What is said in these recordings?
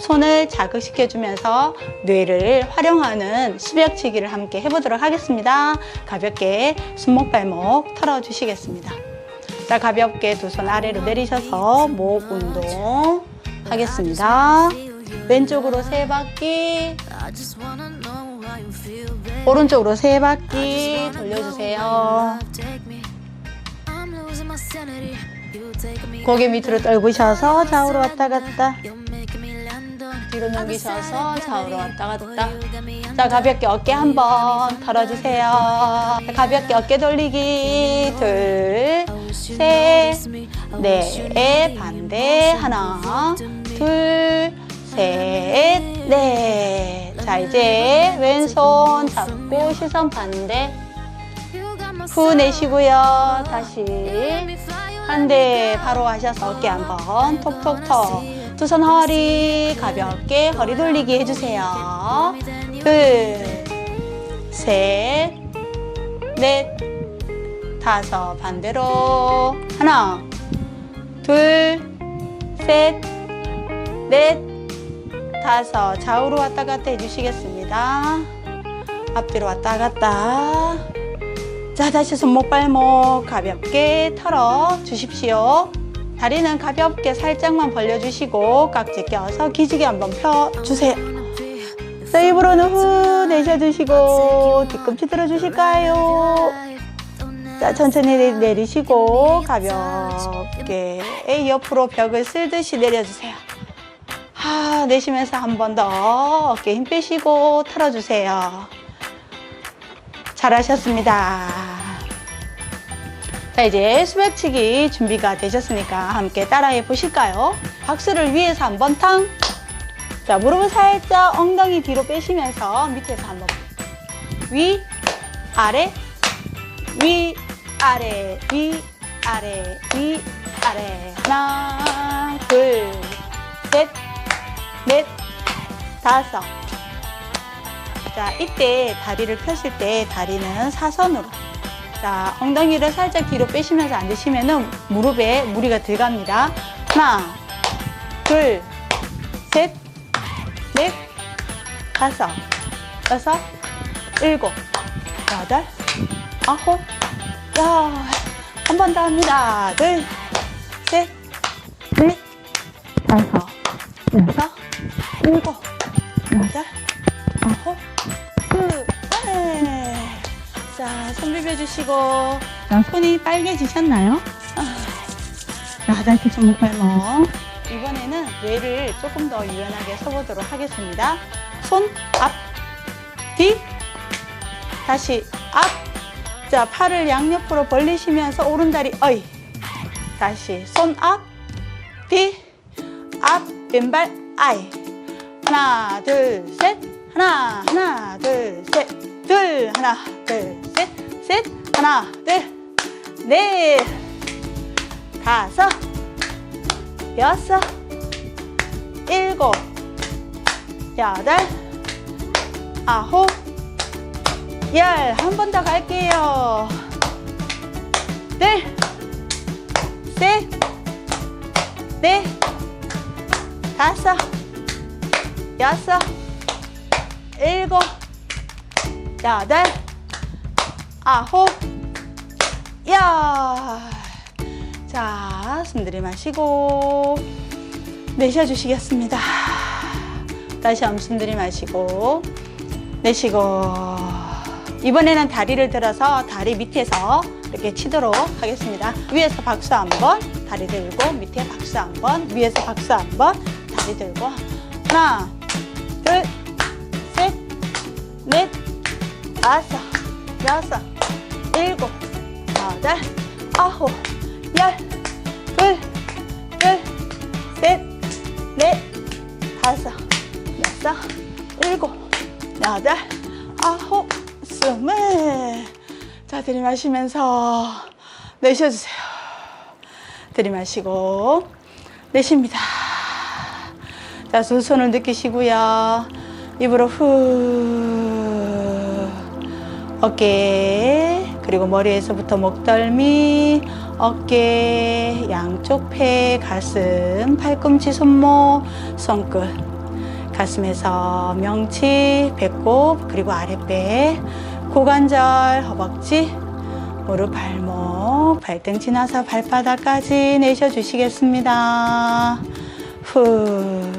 손을 자극시켜 주면서 뇌를 활용하는 수벽치기를 함께 해보도록 하겠습니다. 가볍게 손목 발목 털어 주시겠습니다. 자, 가볍게 두 손 아래로 내리셔서 목 운동 하겠습니다. 왼쪽으로 세 바퀴, 오른쪽으로 세 바퀴 돌려주세요. 고개 밑으로 떨구셔서 좌우로 왔다 갔다. 뒤로 넘기셔서 좌우로 왔다 갔다. 자, 가볍게 어깨 한번 털어주세요. 자, 가볍게 어깨 돌리기. 둘, 셋, 넷. 반대. 하나, 둘, 셋, 넷. 자, 이제 왼손 잡고 시선 반대. 후 내쉬고요. 다시. 한 대 바로 하셔서 어깨 한번 톡톡톡 두 손 허리 가볍게 허리 돌리기 해주세요. 둘 셋 넷 다섯 반대로. 하나 둘 셋 넷 다섯. 좌우로 왔다 갔다 해주시겠습니다. 앞뒤로 왔다 갔다. 자, 다시 손목 발목 가볍게 털어 주십시오. 다리는 가볍게 살짝만 벌려주시고 깍지 껴서 기지개 한번 펴주세요. 자, 입으로는 후 내쉬어주시고 뒤꿈치 들어주실까요? 자, 천천히 내- 내리시고 가볍게 옆으로 벽을 쓸듯이 내려주세요. 하, 내쉬면서 한 번 더 어깨 힘 빼시고 털어주세요. 잘하셨습니다. 자, 이제 수백치기 준비가 되셨으니까 함께 따라해 보실까요? 박수를 위에서 한번 탕. 자, 무릎을 살짝 엉덩이 뒤로 빼시면서 밑에서 한번. 위, 아래, 위, 아래, 위, 아래, 위, 아래. 하나, 둘, 셋, 넷, 다섯. 자, 이때 다리를 펴실 때 다리는 사선으로. 자, 엉덩이를 살짝 뒤로 빼시면서 앉으시면은 무릎에 무리가 들어갑니다. 하나, 둘, 셋, 넷, 다섯, 여섯, 일곱, 여덟, 아홉, 열. 한번 더 합니다. 둘, 셋, 넷, 다섯, 여섯, 일곱, 여덟, 손 비벼주시고. 자, 손이 빨개지셨나요? 아. 자, 다시 손목 발목. 이번에는 뇌를 조금 더 유연하게 서보도록 하겠습니다. 손, 앞, 뒤. 다시 앞. 자, 팔을 양옆으로 벌리시면서 오른다리, 어이. 다시 손 앞, 뒤, 앞, 왼발, 아이. 하나, 둘, 셋. 하나, 하나, 둘, 셋. 둘, 하나, 둘, 셋. 셋, 하나, 둘, 넷. 다섯, 여섯, 일곱, 여덟, 아홉, 열. 한 번 더 갈게요. 둘, 셋, 넷, 다섯, 여섯, 일곱, 여덟, 아홉, 열. 자, 숨 들이마시고 내쉬어 주시겠습니다. 다시 한번 숨 들이마시고 내쉬고 이번에는 다리를 들어서 다리 밑에서 이렇게 치도록 하겠습니다. 위에서 박수 한 번, 다리 들고 밑에 박수 한 번, 위에서 박수 한 번, 다리 들고 하나, 둘, 셋, 넷, 다섯, 여섯, 일곱, 여덟, 아홉, 열, 둘, 둘, 셋, 넷, 다섯, 여섯, 일곱, 여덟, 아홉, 스물. 자, 들이마시면서 내쉬어주세요. 들이마시고, 내쉽니다. 자, 두 손을 느끼시고요. 입으로 후. 어깨, 그리고 머리에서부터 목덜미, 어깨, 양쪽 폐, 가슴, 팔꿈치, 손목, 손끝. 가슴에서 명치, 배꼽, 그리고 아랫배, 고관절, 허벅지, 무릎, 발목, 발등 지나서 발바닥까지 내셔주시겠습니다. 후.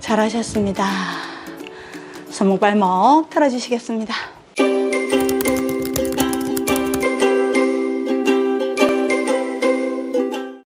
잘하셨습니다. 손목 발목 털어주시겠습니다.